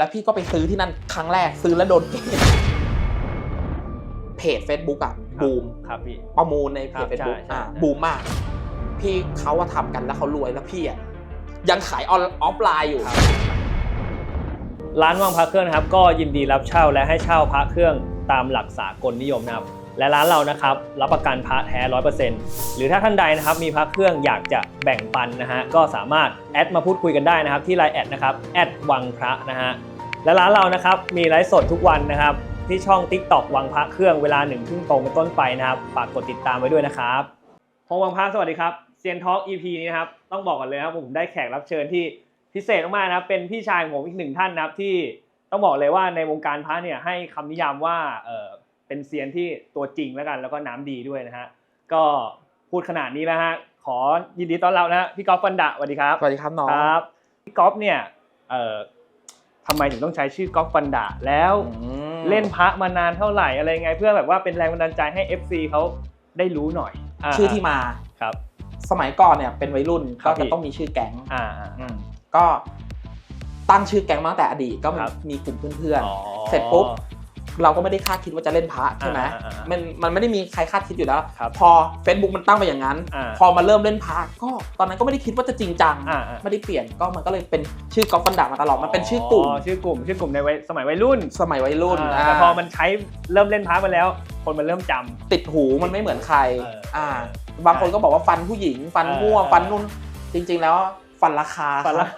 แล้วพี่ก็ไปซื้อที่นั่นครั้งแรกซื้อแล้วโดนเกณฑ์เพจ Facebook อะบูมครับพี่ประมูลในเพครัจบเฟซบุ๊กใช่ใช่อ่าใช่บูมมาก พี่เขาว่าทำกันแล้วเขารวยแล้วพี่อะยังขายออนออฟไลน์อยู่ ร้านวางพระเครื่องนะครับ ก็ยินดีรับเช่าและให้เช่าพระเครื่องตามหลักสากลนิยมนะครับ และร้านเรานะครับ รับประกันพระแท้ร้อยเปอร์เซ็นต์หรือถ้าท่านใดนะครับ มีพระเครื่องอยากจะแบ่งปันนะฮะก็สามารถแอดมาพูดคุยกันได้นะครับ ที่ไลน์แอดนะครับแอดวังพระนะฮะ และร้านเรานะครับมีไลฟ์สดทุกวันนะครับ ที่ช่อง TikTok วังพระเครื่องเวลาหนึ่งทุ่มตรงเป็นต้นไปนะครับฝากกดติดตามไว้ด้วยนะครับพงวังพระสวัสดีครับเซียนทอล์ก EP นี้นะครับต้องบอกกันเลยนะครับผมได้แขกรับเชิญที่พิเศษมากๆนะครับเป็นพี่ชายของผมอีกหนึ่งท่านนะครับที่ต้องบอกเลยว่าในวงการพระเนี่ยให้คำนิยามว่าเออเป็นเซียนที่ตัวจริงแล้วกัน แล้วก็น้ำดีด้วยนะฮะก็พูดขนาดนี้แล้วฮะขอยินดีต้อนรับนะฮะพี่กอล์ฟฟันดะสวัสดีครับสวัสดีครับน้องครับพี่ก๊อฟเนี่ยเอ่อ ทำไมถึงต้องใช้ชื่อก๊อฟฟันดะแล้วอืมเล่นพระมานานเท่าไหร่อะไรไง เพื่อแบบว่าเป็นแรงบันดาลใจให้ FC เขาได้รู้หน่อยาชื่อที่มาครับ สมัยก่อนเนี่ยเป็นวัยรุ่นครัก็บพี่จะต้องมีชื่อแก๊งอ่าอ่าอืมก็ตั้งชื่อแก๊งมาตั้งแต่อดีตก็มีครับมีกลุ่มเพื่อนอ๋อๆเสร็จปุ๊บ เราก็ไม่ได้คาดคิดว่าจะเล่นพระใช่ไหมอ่าอ่าอ่ามันมันไม่ได้มีใครคาดคิดอยู่แล้วครับพอ Facebook มันตั้งไปอย่างนั้นอ่าพอมาเริ่มเล่นพระก็ตอนนั้นก็ไม่ได้คิดว่าจะจริงจังอ่าอ่าไม่ได้เปลี่ยนก็มันก็เลยเป็นชื่อกอล์ฟฟันดามาตลอดมันเป็นชื่อกลุ่มชื่อกลุ่มชื่อกลุ่มในวัยสมัยวัยรุ่น สมัยวัยรุ่นอ่าอ่าแต่พอมันใช้เริ่มเล่นพระมาแล้ว คนมันเริ่มจำติดหูมันไม่เหมือนใครเอออ่าบางคนก็บอกว่าฟันผู้หญิง ฟันม่วงเออฟันนุ่นจริง ๆ แล้วฟันราคาฟันละ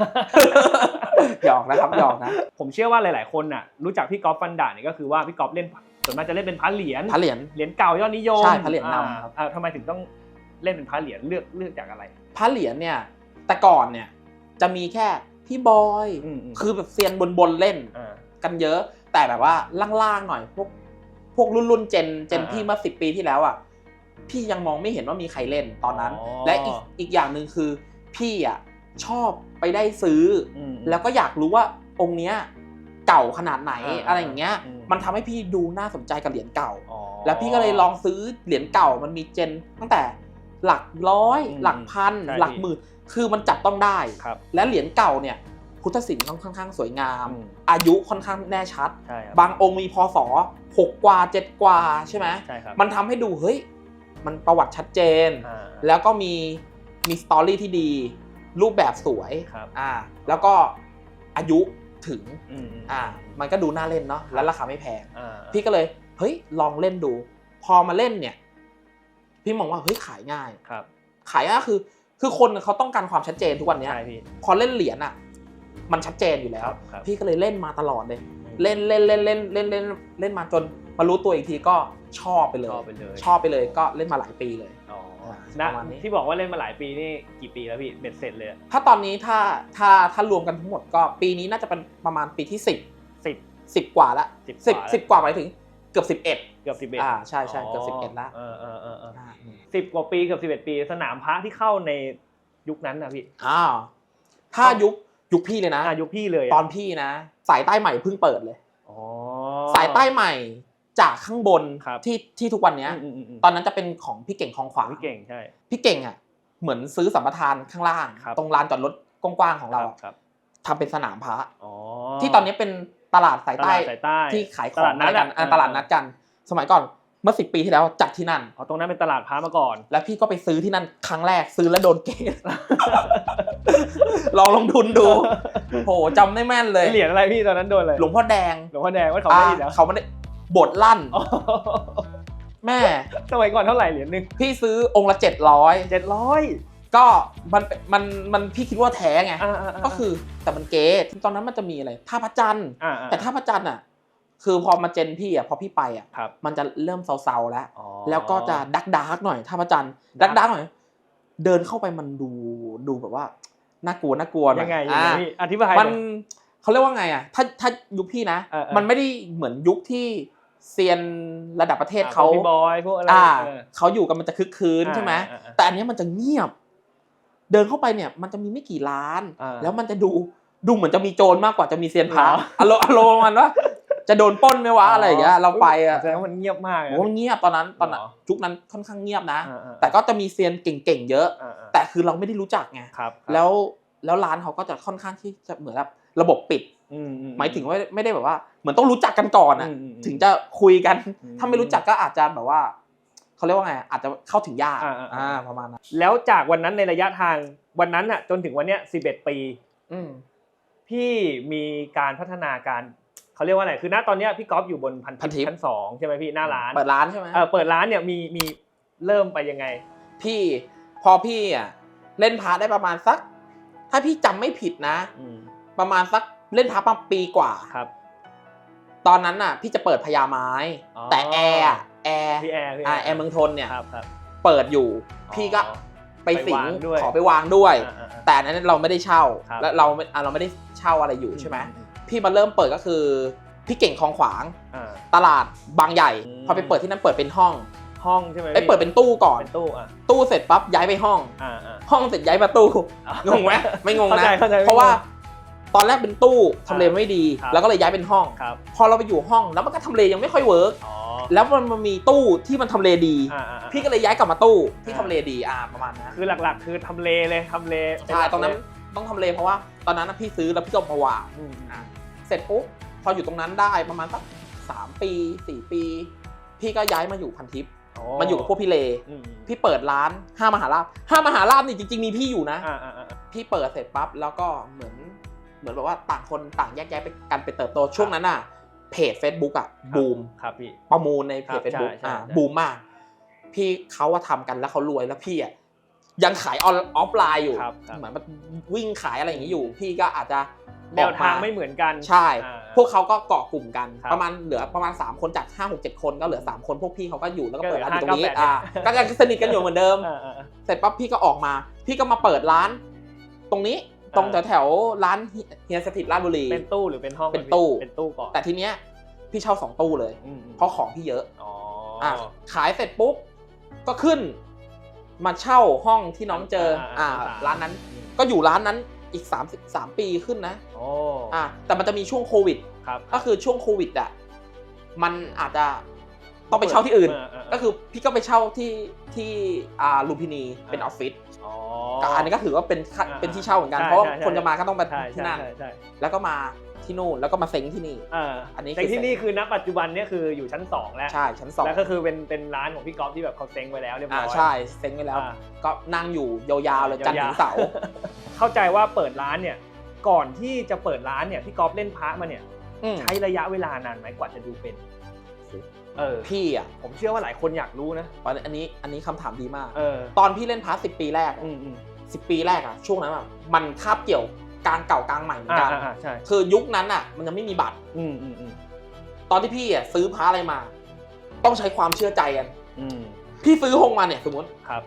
หยอกนะครับหยอกนะ ผมเชื่อว่าหลาย ๆ คนน่ะรู้จักพี่กอล์ฟฟันดาเนี่ยก็คือว่าพี่กอล์ฟเล่นส่วนมากจะเล่นเป็นพระเหรียญพระเหรียญเหรียญเก่ายอดนิยมใช่พระเหรียญนำอ่าครับอ่าทำไมถึงต้องเล่นเป็นพระเหรียญเลือกเลือกจากอะไรพระเหรียญเนี่ยแต่ก่อนเนี่ยจะมีแค่พี่บอยอืมอืมคือแบบเซียนบนๆเล่นอ่ากันเยอะ แต่แบบว่าล่างๆหน่อยพวกพวกรุ่นรุ่นๆเจนเจนอ่าพี่เมื่อสิปีที่แล้วอะพี่ยังมองไม่เห็นว่ามีใครเล่นตอนนั้นอ๋อและอีกอีกอย่างหนึ่งคือพี่อะ ชอบไปได้ซื้อออืมแล้วก็อยากรู้ว่าองค์เนี้ยเก่าขนาดไหนอ่าอะไรอย่างเงี้ยอืมมันทำให้พี่ดูน่าสนใจกับเหรียญเก่าอ๋อแล้วพี่ก็เลยลองซื้อเหรียญเก่ามันมีเจนตั้งแต่หลักร้อยอืมหลักพันใช่หลักหมื่น คือมันจับต้องได้ครับและเหรียญเก่าเนี่ยพุทธศิลป์ค่อนข้างสวยงามอืมอายุค่อนข้างแน่ชัดใช่ครับบางองค์มีพศหกกว่าเจ็ดกว่าใช่ไหมใช่ครับมันทำให้ดูเฮ้ยมันประวัติชัดเจนอ่าแล้วก็มีมีสตอรี่ที่ดี รูปแบบสวยครับ อ่า แล้วก็อายุถึงอืมอืมอ่า มันก็ดูน่าเล่นเนาะแล้วราคาไม่แพงอ่าพี่ก็เลยเฮ้ยลองเล่นดู พอมาเล่นเนี่ย พี่มองว่าเฮ้ยขายง่ายครับ ขายง่ายคือ คือคนเขาต้องการความชัดเจนทุกวันเนี้ยใช่พี่พอเล่นเหรียญอะ มันชัดเจนอยู่แล้วครับครับพี่ก็เลยเล่นมาตลอดเลย เล่นเล่นเล่นเล่นเล่นเล่นเล่นมาจนมารู้ตัวอีกทีก็ชอบไปเลย ชอบไปเลยชอบไปเลยก็เล่นมาหลายปีเลยอ๋อป นะระมาณนี้ ที่บอกว่าเล่นมาหลายปีนี่กี่ปีแล้วพี่เบ็ดเสร็จเลยถ้าตอนนี้ถ้าถ้าถ้ารวมกันทั้งหมดก็ปีนี้น่าจะเป็นประมาณปีที่สิบสิบ สิบกว่าละสิบสิบกว่าแล้วสิบกว่าหมายถึงเกือบสิบเอ็ดเกือบสิบเอ็ดอ่าใช่ใช่เกือบสิบเอ็ดละเออเออเออเอออ่าอืมสิบกว่าปีเกือบสิบเอ็ดปี สนามพระที่เข้าในยุคนั้นนะพี่อ้าวถ้ายุคยุคพี่เลยนะ อ่ายุคพี่เลยะตอนพี่นะ สายใต้ใหม่เพิ่งเปิดเลย อ๋อสายใต้ใหม่ จากข้างบนครับที่ที่ทุกวันเนี้ยอืมอืมอืมตอนนั้นจะเป็นของพี่เก่งคลองขวางพี่เก่งใช่พี่เก่งอะเหมือนซื้อสัมปทานข้างล่างครับตรงลานจอดรถกว้างๆของเราอะครับทำเป็นสนามพระอ๋อที่ตอนนี้เป็นตลาดสายตใต้ลาดสายใต้ที่ขายขตองลาดนัดอะไรกันอะอ่าตลาดนัดกัน สมัยก่อนเมื่อสิปีที่แล้วจัดที่นั่นอ๋อตรงนั้นเป็นตลาดพระมาก่อน แล้วพี่ก็ไปซื้อที่นั่นครั้งแรกซื้อแล้วโดนเกณฑ์ลองลงทุนดูโหจำได้แม่นเลยเหรียญอะไรพี่ตอนนั้นโดนเลยหลวงพ่อแดงหลวงพ่อแดงว่าเขาได้ยินเหรอเขาไม่ได้ บทลั่นอ๋อแม่ สมัยก่อนเท่าไหร่เหรียญหนึ่งพี่ซื้อองค์ละเจ็ดร้อยเจ็ดร้อยก็มันมันมันพี่คิดว่าแท้ไงอ่าาาก็คือแต่มันเก๊ตอนนั้นมันจะมีอะไรท่าพระจันทร์อ่าอ่าแต่ท่าพระจันทร์อะ คือพอมาเจนพี่อะพอพี่ไปอะครับมันจะเริ่มเซาๆแล้วอ๋อแล้วก็จะดักดักๆหน่อยท่าพระจันทร์ดักดักๆหน่อย เดินเข้าไปมันดูดูแบบว่าน่ากลัวน่ากลัวหน่อยังไงยังไงอ่าพี่อธิบายมันหอยเขาเรียกว่าไงอะ ถ้าถ้ายุคพี่นะเออเออมันไม่ได้เหมือนยุคที่ เซียนระดับประเทศเขาพวกพี่บอยพวกอะไรอ่าเออเขาอยู่กันมันจะคึกคืนใช่ไหมอ่าอ่าอ่าแต่อันเนี้ยมันจะเงียบ เดินเข้าไปเนี่ย มันจะมีไม่กี่ร้านอ่าแล้วมันจะดูดูเหมือนจะมีโจรมากกว่าจะมีเซียนพระเหรออารมณ์อารมณ์ประมันว่าจะโดนปล้นไหมวะอะไรอย่างเงี้ยเราไปอะแสดงว่ามันเงียบมากโอ้มันเงียบตอนนั้นตอนนั้นเหรอยุคนั้นค่อนข้างเงียบนะอ่าอ่าแต่ก็จะมีเซียนเก่งๆเยอะอ่าอ่าแต่คือเราไม่ได้รู้จักไงครับแล้วแล้วร้านเขาก็จะค่อนข้างที่จะเหมือนแบบระบบปิดอืมอืหมายถึงว่าไม่ได้แบบว่า เหมือนต้องรู้จักกันก่อนอะอืมอืมอืมถึงจะคุยกันอืมถ้าไม่รู้จักก็อาจจะแบบว่าเขาเรียกว่าไงอาจจะเข้าถึงยากอ่าอ่าอ่าประมาณนั้นแล้วจากวันนั้นในระยะทางวันนั้นอะจนถึงวันเนี้ย11ปีอืมพี่มีการพัฒนาการเขาเรียกว่าอะไร คือณตอนเนี้ยพี่ก๊อฟอยู่บนพันพันทิทิปปชั้นสองใช่ไหมพี่หน้าร้าน เปิดร้านใช่ไหมเออเปิดร้านเนี่ยมีมีเริ่มไปยังไง พี่พอพี่อะเล่นพาร์ทได้ประมาณสัก ถ้าพี่จำไม่ผิดนะอืมประมาณสักเล่นพาร์ทประมาณปีกว่าครับ ตอนนั้นน่ะพี่จะเปิดพญาไม้ อ๋อ แต่แอร์อะแอร์พี่แอร์พี่อ่าแอร์เมืองทนเนี่ยครับครับ เปิดอยู่ พี่ก็อ๋อไปสิงไปวางด้วย ขอไปวางด้วย อ่าอ่าอ่า แต่อันนั้นเราไม่ได้เช่าครับ แล้วเราไม่อะเราไม่ได้เช่าอะไรอยู่ใช่ไหมอืพี่มาเริ่มเปิดก็คือพี่เก่งคลองขวาง อ่า ตลาดบางใหญ่ อืม พอไปเปิดที่นั่นเปิดเป็นห้องห้องใช่ไหมไอ้ยพี่เปิดเป็นตู้ก่อน เป็นตู้อะตู้เสร็จปั๊บย้ายไปห้อง อ่าอ่าห้องเสร็จย้ายมาตู้ งงไหมไม่งงเข้านะ ใจเข้าใจเพราะว่า ตอนแรกเป็นตู้ทำเลไม่ดี ครับ แล้วก็เลยย้ายเป็นห้อง ครับพอเราไปอยู่ห้องแล้วมันก็ทำเลยังไม่ค่อยเวิร์กอ๋อแล้วมันมามีตู้ที่มันทำเลดี อ่าอ่าอ่าพี่ก็เลยย้ายกลับมาตู้ที่อ่าทำเลดีอ่าประมาณนั้นคือหลักๆ คือทำเลเลยทำเลเป็ใช่หลักตรงนั้นเลยต้องทำเลเพราะว่า ตอนนั้นนะพี่ซื้อแล้วพี่ก็เอามาวาง อืมอะเสร็จปุ๊บพออยู่ตรงนั้นได้ประมาณสักสามปีสี่ปี พี่ก็ย้ายมาอยู่พันทิปโอ้มาอยู่กับพวกพี่เล อืมพี่เปิดร้านห้ามหาลาบห้ามหาลาบนี่จริงๆมีพี่อยู่นะ อ่าอ่าอ่าพี่เปิดเสร็จปั๊บแล้วก็เหมือน เหมือนแบบว่าต่างคนต่างแยกย้ายไปกันไปเติบโตช่วงนั้นอะเพจ Facebook อะบูมครับพี่ประมูลในเพครัจบ Facebook ใช่ใช่อ่าใช่บูมมาก พี่เขาว่าทำกันแล้วเขารวยแล้วพี่อะยังขายออนออฟไลน์อยู่ครับครับเหมือนมันวิ่งขายอะไรอย่างนี้อยู่ พี่ก็อาจจะแนวทางออกไม่เหมือนกันใช่อ่าพวกเขาก็เกาะกลุ่มกันครับประมาณเหลือประมาณ 3 คนจาก 5 6 7 คนก็เหลือ 3 คนพวกพี่เขาก็อยู่แล้วก็ก็เหลืเปิดอร้านอยู่ตรงนี้5 9 8อ่าก็ยังสนิทกันอยู่เหมือนเดิมอ่าอ่าอ่าเสร็จปั๊บพี่ก็ออกมา พี่ก็มาเปิดร้าน ตรงนี้ ตรงแถอ่าวแถวๆร้านเฮียสถิตราชบุรี เป็นตู้หรือเป็นห้องเป็นตู้ เป็นตู้ก่อน แต่ทีเนี้ยพี่เช่าสองตู้เลยอืมเพราะของพี่เยอะอ๋ออะขายเสร็จปุ๊บก็ขึ้น มาเช่าห้องที่น้องเจอ อ่า ร้านนั้น ก็อยู่ร้านนั้นอีก3 3ปีขึ้นนะโอ้อ่าแต่มันจะมีช่วงโควิดครับก็คือช่วงโควิดอะ มันอาจจะ ต้องไปเช่าที่อื่นาาก็คือพี่ก็ไปเช่าที่ที่อ่าลุมพินีเป็นออฟฟิศอ๋อก็อันนี้ก็ถือว่าเป็นค่าอ่าเป็นที่เช่าเหมือนกันใช่เพราะว่าใช่ใช่คนจะมาก็ต้องไปใช่ที่ใช่นั่นใช่ใช่แล้วก็มาที่นู่นแล้วก็มาเซ็งที่นี่อ่าอันนี้คือแต่ที่นี่คือณปัจจุบันเนี่ยคืออยู่ชั้นสองแล้วใช่ชั้นสองแล้วก็คือเป็นเป็นร้านของพี่ก๊อฟที่แบบเขาเซ็งไว้แล้วเรียบร้อ่าอยใช่เซ็งไปแล้วอ่าก็นั่งอยู่ยาวๆเลยจันทร์ถึงเสาร์เข้าใจว่าเปิดร้านเนี่ยก่อนที่จะเปิดร้านเนี่ยพี่ก๊อฟเล่นพระมาเนี่ยอืมใช้ระยะเวลานานไหมกว่าจะดูเป็น เออ พี่อะผมเชื่อว่าหลายคนอยากรู้นะอันนี้อันนี้คำถามดีมาก เออตอนพี่เล่นพาร์ทสิบปีแรกอืมอืมสิบปีแรกอะช่วงนั้นอะมันคาบเกี่ยวกลางเก่ากลางใหม่เหมือนอ่ากันอ่าอ่าใช่คือยุคนั้นอะมันยังไม่มีบัตร อืมอืมอืมตอนที่พี่อะซื้อพระอะไรมา ต้องใช้ความเชื่อใจกัน อืมพี่ซื้อฮงมาเนี่ยสมมติครับ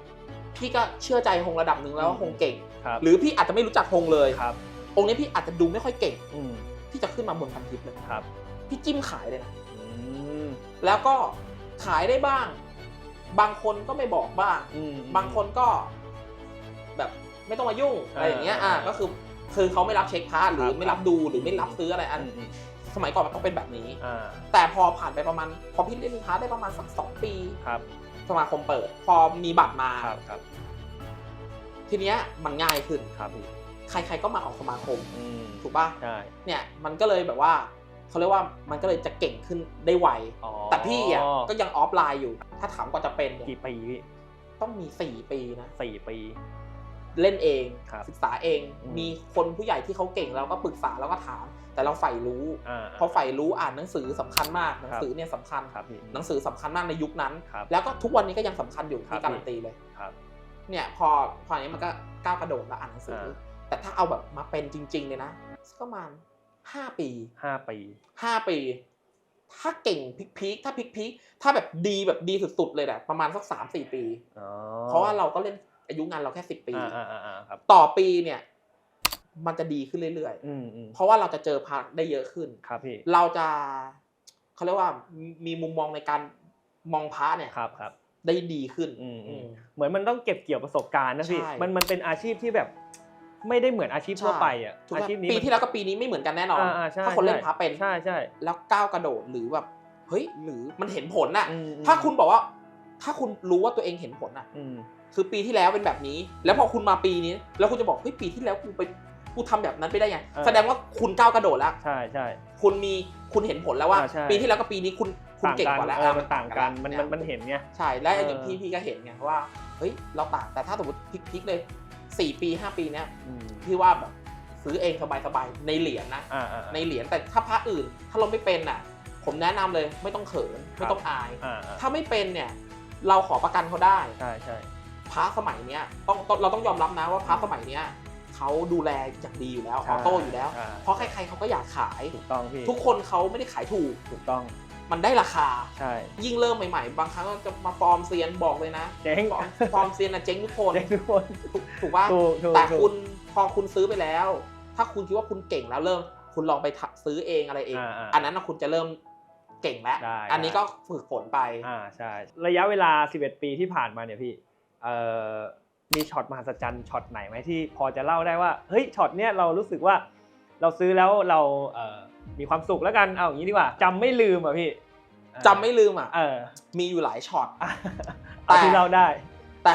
พี่ก็เชื่อใจฮงระดับหนึ่งแล้วว่าอืมฮงเก่ง ครับหรือพี่อาจจะไม่รู้จักฮงเลย ครับองค์นี้พี่อาจจะดูไม่ค่อยเก่ง อืมพี่จะขึ้นมาบนพันทิปเลย ครับ พี่จิ้มขายเลยนะอืม แล้วก็ขายได้บ้าง บางคนก็ไม่บอกบ้างอืมบางคนก็แบบไม่ต้องมายุ่งอะไรอย่างเงี้ยอ่าอ่าก็คือคือเขาไม่รับเช็คพาร์ทหรือครับไม่รับดูหรือไม่รับซื้ออะไรอันอืมอืมสมัยก่อนมันต้องเป็นแบบนี้อ่าแต่พอผ่านไปประมาณ พอพี่เล่นพาร์ทได้ประมาณสักสองปีครับ สมาคมเปิด พอมีบัตรมาครับครับทีเนี้ยมันง่ายขึ้นครับพี่ใครๆก็มาออกสมาคมอืมถูกป่ะใช่เนี่ยมันก็เลยแบบว่า เขาเรียกว่ามันก็เลยจะเก่งขึ้นได้ไวอ๋อแต่พี่อะก็ยังออฟไลน์อยู่ ถ้าถามกว่าจะเป็นเนี่ยกี่ปีพี่ต้องมีสี่ปีนะสี่ปี เล่นเองครับศึกษาเองอืมมีคนผู้ใหญ่ที่เขาเก่งเราก็ปรึกษาแล้วก็ถาม แต่เราใฝ่รู้อ่าเพราะใฝ่รู้อ่านหนังสือสำคัญมากหนังสือเนี่ยสำคัญครับพี่หนังสือสำคัญมากในยุคนั้นครับแล้วก็ทุกวันนี้ก็ยังสำคัญอยู่ครับที่การันตีเลยครับเนี่ยพอพออันนี้มันก็ก้าวกระโดดแล้วอ่านหนังสืออ่าแต่ถ้าเอาแบบมาเป็นจริง ๆ เลยนะสักประมาณ ห้าปีห้าปีห้าปี ถ้าเก่งพีคๆถ้าพีคๆถ้าแบบดีแบบดีสุดๆเลยแหละประมาณสักสามสี่ปีอ๋อเพราะว่าเราก็เล่นอายุงานเราแค่สิบปีอ่าอ่าอ่าอ่าครับต่อปีเนี่ย มันจะดีขึ้นเรื่อยอืมอืมๆเพราะว่าเราจะเจอพาร์ทได้เยอะขึ้นครับพี่เราจะเขาเรียกว่ามีมีมุมมองในการมองพระเนี่ยครับครับได้ดีขึ้นอืมอือืมมเหมือนมันต้องเก็บเกี่ยวประสบการณ์นะพี่ใช่มันมันเป็นอาชีพที่แบบ ไม่ได้เหมือนอาชีพทั่วไปอะถูกอาไหมชีพนี้ปีมันที่แล้วกับปีนี้ไม่เหมือนกันแน่นอนอ่าอ่าใช่ถ้าคนเล่นใช่พระเป็นใช่ใช่แล้วก้าวกระโดดหรือแบบเฮ้ยหรือมันเห็นผลน่ะอืมอืมถ้าคุณบอกว่า ถ้าคุณรู้ว่าตัวเองเห็นผลน่ะอืมคือปีที่แล้วเป็นแบบนี้ แล้วพอคุณมาปีนี้ แล้วคุณจะบอกเฮ้ยปีที่แล้วกูไปกูทำแบบนั้นไปได้ไงเออแสดงว่าคุณก้าวกระโดดแล้วใช่ใช่คุณมีคุณเห็นผลแล้วว่าอ่าใช่ปีที่แล้วกับปีนี้คุณคุณต่างเก่งกันกว่าแล้วเอออะมันต่างกันมันเยมันมันเห็นไงใช่และเออออย่างที่พี่ก็เห็นไงว่าเฮ้ยเราต่างแต่ถ้าสมมติพลิกๆเลย สี่ปีห้าปีเนี้ยอืมพี่ว่าแบบซื้อเองสบายๆในเหรียญนะอ่าอ่าในเหรียญแต่ถ้าพระอื่น ถ้าเราไม่เป็นอะ ผมแนะนำเลยไม่ต้องเขินไม่ต้องอายอ่าอ่าถ้าไม่เป็นเนี่ย เราขอประกันเขาได้ใช่ใช่พระสมัยเนี้ยต้องต้องเราต้องยอมรับนะว่าพระสมัยเนี้ยเขาดูแลอย่างดีอยู่แล้วออโต้อยู่แล้วใช่เพราะใครๆเขาก็อยากขายถูกต้องพี่ทุกคนเขาไม่ได้ขายถูกถูกต้อง มันได้ราคา ใช่ ยิ่งเริ่มใหม่ๆ บางครั้งก็จะมาฟอร์มเซียนบอกเลยนะเจ๊ง ฟอร์มฟอร์มเซียนนะเจ๊งทุกคนเจ๊งทุกคน ถูกถูกว่าถูกถูกแต่ถูก คุณพอคุณซื้อไปแล้ว ถ้าคุณคิดว่าคุณเก่งแล้วเริ่ม คุณลองไปทำซื้อเองอะไรเอง อ่าอ่าอันนั้นนะคุณจะเริ่มเก่งแล้ว ได้อันนี้ได้ ก็ฝึกฝนไป อ่าใช่ระยะเวลา 11 ปีที่ผ่านมาเนี่ยพี่เอ่อมีช็อตมหัศจรรย์ช็อตไหนไหมที่พอจะเล่าได้ว่าเฮ้ยช็อตเนี้ยเรารู้สึกว่าเราซื้อแล้วเราเอ่อ มีความสุขแล้วกันเอาอย่างนี้ดีกว่าจำไม่ลืมอะพี่จำไม่ลืมอะ เออมีอยู่หลายช็อต เอาที่เราได้ แต่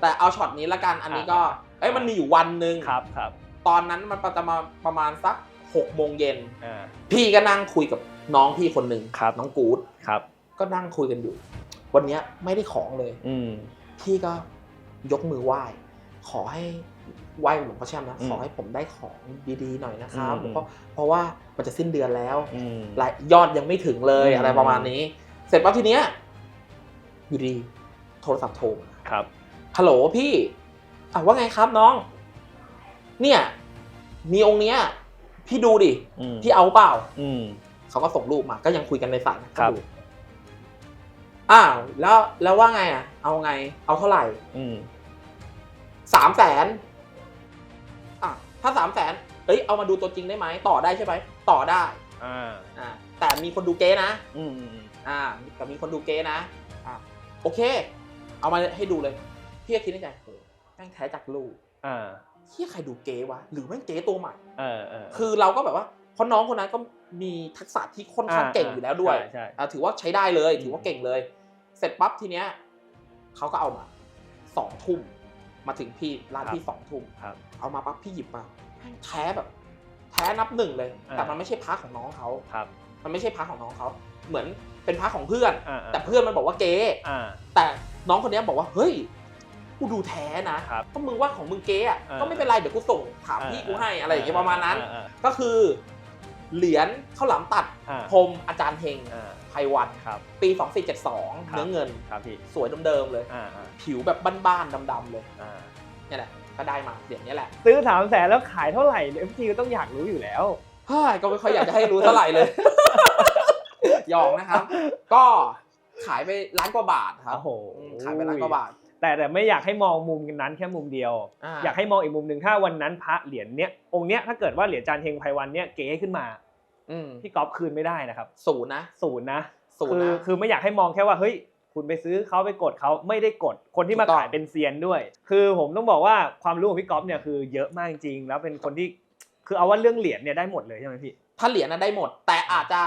แต่เอาช็อตนี้ละกันอันนี้ก็อ่าเอ้ยมันมีอยู่วันหนึ่งครับครับตอนนั้นมันประมาณประมาณสักหกโมงเย็น อ่า พี่ก็นั่งคุยกับน้องพี่คนหนึ่งครับ น้องกู๊ดครับ ก็นั่งคุยกันอยู่ วันเนี้ยไม่ได้ของเลย อืม พี่ก็ยกมือไหว้ ขอให้ ไหว้หลวงพ่อแช่มนะอืมขอให้ผมได้ของดีๆหน่อยนะครับอืมเพราะเพราะว่ามันจะสิ้นเดือนแล้วอืมรายยอดยังไม่ถึงเลยอืมอะไรประมาณนี้ เสร็จปั๊บทีเนี้ยอยู่ดีโทรศัพท์โทรมาครับฮัลโหลพี่อะว่าไงครับน้อง เนี่ย มีองค์เนี้ย พี่ดูดิอืมพี่เอาเปล่า อืมเขาก็ส่งรูปมา ก็ยังคุยกันในสายนะครับดูครับอ้าวแล้วแล้วว่าไงอะ เอาไง เอาเท่าไหร่อืมสามแสนอะ ถ้าสามแสนเอ้ยเอามาดูตัวจริงได้ไหมต่อได้ใช่ไหมต่อได้อ่าอ่าแต่มีคนดูเก๊นะอืมอืมอ่าแต่มีคนดูเก๊นะอ่าโอเค เอามาให้ดูเลยพี่ก็คิดในใจโหแม่งแท้จากลูกอ่าเฮียใครดูเก๊วะหรือแม่งเก๊ตัวใหม่เออเออคือเราก็แบบว่าเพราะน้องคนนั้นก็มีทักษะที่ค่อนข้างเก่งอยู่แล้วด้วยใช่ใช่อ่าถือว่าใช้ได้เลยอืมถือว่าเก่งเลย เสร็จปั๊บทีเนี้ยเขาก็เอามาสองทุ่ม มาถึงพี่ร้านพี่สองทุ่มครับเอามาปั๊บพี่หยิบมาแม่งแท้แบบ แท้นับหนึ่งเลยอ่าแต่มันไม่ใช่พระของน้องเขาครับ มันไม่ใช่พระของน้องเขาเหมือนเป็นพระของเพื่อนอ่าแต่เพื่อนมันบอกว่าเก๊อ่าแต่น้องคนเนี้ยบอกว่าเฮ้ยกูดูแท้นะครับก็มึงว่าของมึงเก๊อะอ่าก็ไม่เป็นไรเดี๋ยวกูส่งถามพี่กูให้อะไรอย่างเงี้ยประมาณนั้นอ่าก็คือ เหรียญข้าวหลามตัดอ่าพรมอาจารย์เฮงอ่า ไพวันครับ ปีครับ2472 เนื้อเงินครับพี่สวยเดิมๆเลยอ่าอ่าผิวแบบบ้านๆดำๆเลยอ่าเนี่ยแหละก็ได้มาเหรียญนี้แหละ ซื้อสามแสนแล้วขายเท่าไหร่เอฟซีก็ต้องอยากรู้อยู่แล้วเฮ้ยก็ไม่ค่อยอยากจะให้รู้เท่าไหร่เลยหยอกนะครับ ก็ขายไปล้านกว่าบาทครับโอ้โหอืมขายไปล้านกว่าบาท แต่แต่ไม่อยากให้มองมุมนั้นแค่มุมเดียวอ่าอยากให้มองอีกมุมหนึ่งถ้าวันนั้นพระเหรียญเนี้ยองค์เนี้ยถ้าเกิดว่าเหรียญจานเฮงไพวันเนี้ยเก๋ขึ้นมาอืม พี่ก๊อฟคืนไม่ได้นะครับศูนย์นะศูนย์นะศูนย์คือนะคือไม่อยากให้มองแค่ว่าเฮ้ยคุณไปซื้อเขาไปกดเขาไม่ได้กดคนที่มาถูกต้องขายเป็นเซียนด้วย คือผมต้องบอกว่าความรู้ของพี่ก๊อฟเนี่ยคือเยอะมากจริงๆแล้วเป็นคนที่คือเอาว่าเรื่องเหรียญเนี่ยได้หมดเลยใช่ไหมพี่ถ้าเหรียญนะได้หมด แต่อาจจะ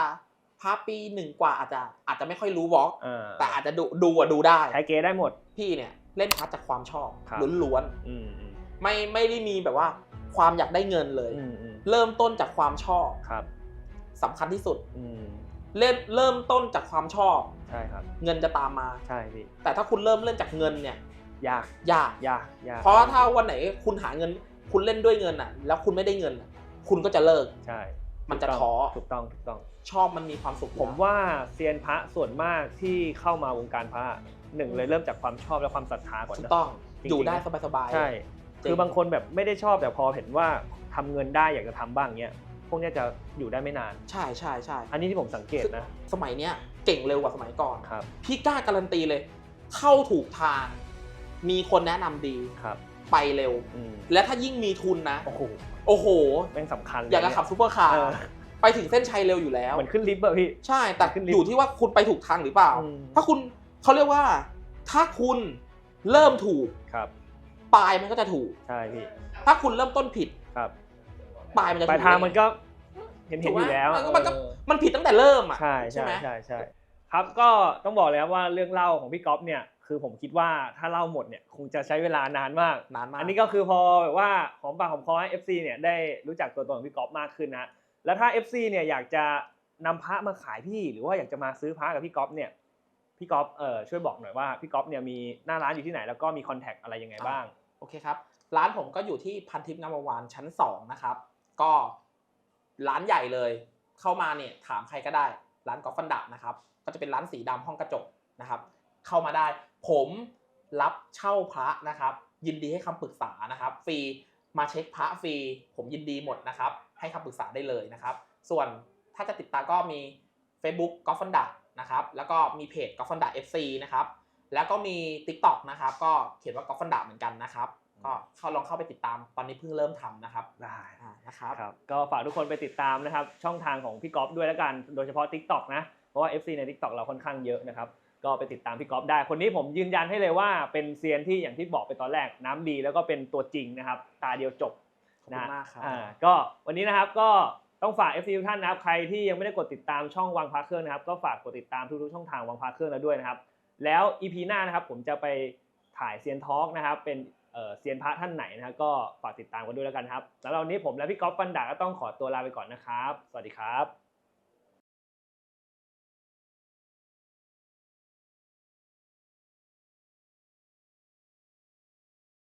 พาปีหนึ่งกว่าอาจจะอาจจะไม่ค่อยรู้วอล์กเออแต่อาจจะดูดูอะดูได้ใช้เก๋ได้หมดพี่เนี่ยเล่นพัดจากความชอบครับล้วนอืมอืมๆไม่ไม่ได้มีแบบว่าความอยากได้เงินเลยอืมอืมเริ่มต้นจากความชอบครับ สำคัญที่สุดอืมเริ่มเริ่มต้นจากความชอบ ใช่ครับ เงินจะตามมา ใช่พี่ แต่ถ้าคุณเริ่มเล่นจากเงินเนี่ยยากยากยากยากเพราะถ้าวันไหนคุณหาเงิน คุณเล่นด้วยเงินอะ แล้วคุณไม่ได้เงินอะคุณก็จะเลิก ใช่ มันจะถูกท้อถูกต้องถูกต้อง ชอบมันมีความสุขผมว่าเซียนพระส่วนมากที่เข้ามาวงการพระหนึ่งเลยเริ่มจากความชอบและความศรัทธาก่อนถูกนะต้องจริงๆอยู่ได้สบายๆใช่จริงคือบางคนแบบไม่ได้ชอบแต่พอเห็นว่าทำเงินได้อยากจะทำบ้างเนี้ยพ วกเนี้ยจะอยู่ได้ไม่นาน ใช่ใช่ใช่อันนี้ที่ผมสังเกตนะ สมัยเนี้ยเก่งเร็วกว่าสมัยก่อนครับ พี่กล้าการันตีเลย เข้าถูกทาง มีคนแนะนำดีครับไปเร็ว อืมและถ้ายิ่งมีทุนนะ โอ้โหโอ้โห แม่งสำคัญเลอยากจะขับซูเปอร์คาร์เออไปถึงเส้นชัยเร็วอยู่แล้ว เหมือนขึ้นลิฟต์อะพี่ ใช่แต่ขึ้นลิฟต์อยู่ที่ว่าคุณไปถูกทางหรือเปล่า อืม ถ้าคุณเขาเรียกว่า ถ้าคุณเริ่มถูกครับปลายมันก็จะถูก ใช่พี่ถ้าคุณเริ่มต้นผิดครับปลายมันจะปลายถูกทางเองมันก็ เห็นเห็นอยู่แล้วมันก็มันก็เออมันผิดตั้งแต่เริ่มอะใช่ใช่ไหมใช่ใช่ครับก็ต้องบอกเลยครับว่าเรื่องเล่าของพี่ก๊อฟเนี่ยคือผมคิดว่าถ้าเล่าหมดเนี่ยคงจะใช้เวลานานมากนานมาก อันนี้ก็คือพอแบบว่าหอมปากหอมคอให้ FC เนี่ยได้รู้จักตัวตนของพี่ก๊อฟมากขึ้นนะแล้วถ้า FC เนี่ยอยากจะนำพระมาขายพี่หรือว่าอยากจะมาซื้อพระกับพี่ก๊อฟเนี่ยพี่ก๊อฟเอ่อช่วยบอกหน่อยว่าพี่ก๊อฟเนี่ยมีหน้าร้านอยู่ที่ไหนแล้วก็มีคอนแทคอะไรยังไงบ้างโอเคครับร้านผมก็อยู่ที่พันทิพย์งามวงศ์วานชั้น2นะครับก็ ร้านใหญ่เลย เข้ามาเนี่ยถามใครก็ได้ ร้านกอล์ฟฟันดับนะครับ ก็จะเป็นร้านสีดำห้องกระจกนะครับ เข้ามาได้ ผมรับเช่าพระนะครับ ยินดีให้คำปรึกษานะครับ ฟรีมาเช็คพระฟรี ผมยินดีหมดนะครับ ให้คำปรึกษาได้เลยนะครับ ส่วนถ้าจะติดตามก็มี Facebook กอล์ฟฟันดับนะครับ แล้วก็มีเพจกอล์ฟฟันดับ FC นะครับ แล้วก็มี TikTok นะครับ ก็เขียนว่ากอล์ฟฟันดับเหมือนกันนะครับ ก็เข้าลองเข้าไปติดตามตอนนี้เพิ่งเริ่มทำนะครับได้อ่านะครับครับ ก็ฝากทุกคนไปติดตามนะครับช่องทางของพี่ก๊อฟด้วยแล้วกันโดยเฉพาะ TikTok นะเพราะว่า FC ใน TikTok เราค่อนข้างเยอะนะครับก็ไปติดตามพี่ก๊อฟได้ คนนี้ผมยืนยันให้เลยว่าเป็นเซียนที่อย่างที่บอกไปตอนแรกน้ำดีแล้วก็เป็นตัวจริงนะครับ ตาเดียวจบขอบคุณมากครับอ่าก็วันนี้นะครับก็ต้องฝาก FC ทุกท่านนะครับใครที่ยังไม่ได้กดติดตามช่องวางพาเครื่องนะครับ ก็ฝากกดติดตามทุกๆช่องทางวางพาเครื่องแล้วด้วยนะครับ แล้ว EP หน้านะครับผมจะไปถ่ายเซียนทอล์กนะครับเป็น เซียนพระท่านไหนนะครับก็ฝากติดตามกันด้วยแล้วกันครับแล้ววันนี้ผมและพี่ก๊อฟฟันดาก็ต้องขอตัวลาไปก่อนนะครับ สวัสดีครับ